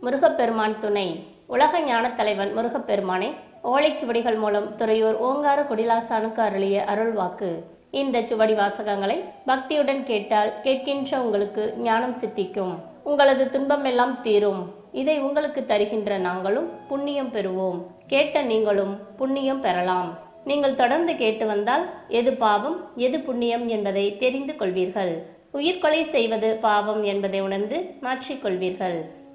முருகப்பெருமான் துணை. உலக ஞானத் தலைவன் முருகப்பெருமானை ஓலைச்சுவடிகள் மூலம் துறையூர் ஓங்கார குடிலாசானுக்கு அருளிய அருள்வாக்கு இந்த சுவடி வாசகங்களை பக்தியுடன் கேட்டால் கேட்கின்ற உங்களுக்கு ஞானம் சித்திக்கும். உங்களது துன்பம் எல்லாம் தீரும். இதை உங்களுக்கு தருகின்ற நாங்களும் புண்ணியம் பெறுவோம். கேட்ட நீங்களும் புண்ணியம் பெறலாம். நீங்கள் தொடர்ந்து கேட்டு வந்தால் எது பாவம் எது புண்ணியம் என்பதை தெரிந்து கொள்வீர்கள். உயிர்கொலை செய்வது பாவம் என்பதை உணர்ந்து மாற்றிக்கொள்வீர்கள்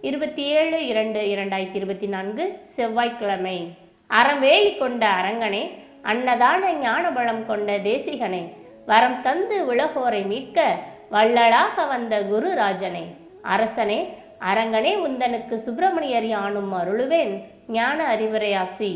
இருபத்தி ஏழு இரண்டு இரண்டாயிரத்தி இருபத்தி நான்கு செவ்வாய்க்கிழமை. அறவேலி கொண்ட அரங்கனே அன்னதான ஞான பலம் கொண்ட தேசிகனே வரம் தந்து உலகோரை மீட்க வள்ளலாக வந்த குருராஜனே. அரசனே அரங்கனே உந்தனுக்கு சுப்பிரமணியர் யானும் அருளுவேன் ஞான அறிவுரையாசி.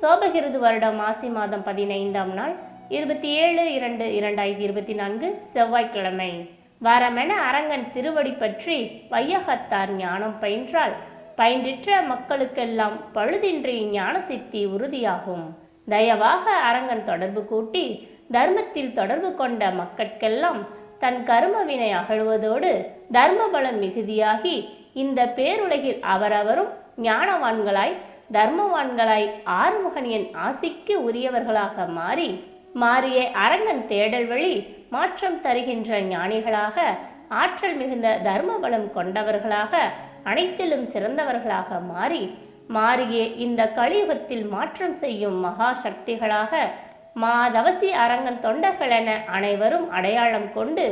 சோபகிருது வருடம் மாசி மாதம் பதினைந்தாம் நாள் இருபத்தி ஏழு இரண்டு இரண்டாயிரத்தி இருபத்தி நான்கு செவ்வாய்க்கிழமை. வரமென அரங்கன் திருவடி பற்றி வையகத்தார் ஞானம் பயின்றால் பயின்றிற்ற மக்களுக்கெல்லாம் பழுதின்றி ஞான சித்தி உறுதியாகும். தயவாக அரங்கன் தொடர்பு கூட்டி தர்மத்தில் தொடர்பு கொண்ட மக்கட்கெல்லாம் தன் கருமவினை அகழ்வதோடு தர்மபலம் மிகுதியாகி இந்த பேருலகில் அவரவரும் ஞானவான்களாய் தர்மவான்களாய் ஆறுமுகனியன் ஆசிக்கு உரியவர்களாக மாறி மாறிய அரங்கன் தேடல் வழி மாற்றம் தருகின்ற ஞானிகளாக ஆற்றல் மிகுந்த தர்மபலம் கொண்டவர்களாக அனைத்திலும் சிறந்தவர்களாக மாறி மாறிய இந்த கலியுகத்தில் மாற்றம் செய்யும் மகா சக்திகளாக மாதவசி அரங்கன் தொண்டர்கள் என அனைவரும் அடையாளம் கொண்டு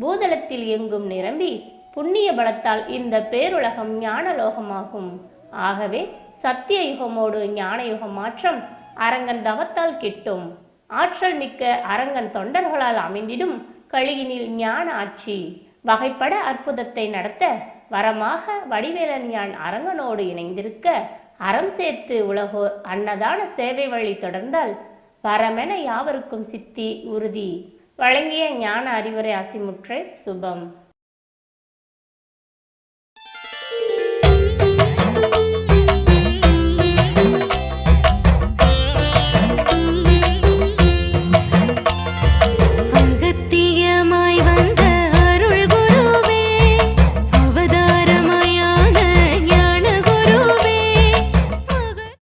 பூதளத்தில் எங்கும் நிரம்பி புண்ணிய பலத்தால் இந்த பேருலகம் ஞானலோகமாகும். ஆகவே சத்திய யுகமோடு ஞான யுக மாற்றம் அரங்கன் தவத்தால் கிட்டும். ஆற்றல் மிக்க அரங்கன் தொண்டர்களால் அமைந்திடும் கழுகினில் ஞான ஆட்சி. வகைப்பட அற்புதத்தை நடத்த வரமாக வடிவேலன் யான் அரங்கனோடு இணைந்திருக்க அறம் சேர்த்து உலகோர் அன்னதான சேவை வழி தொடர்ந்தால் வரமென யாவருக்கும் சித்தி உறுதி. வழங்கிய ஞான அறிவுரை அசிமுற்றை சுபம்.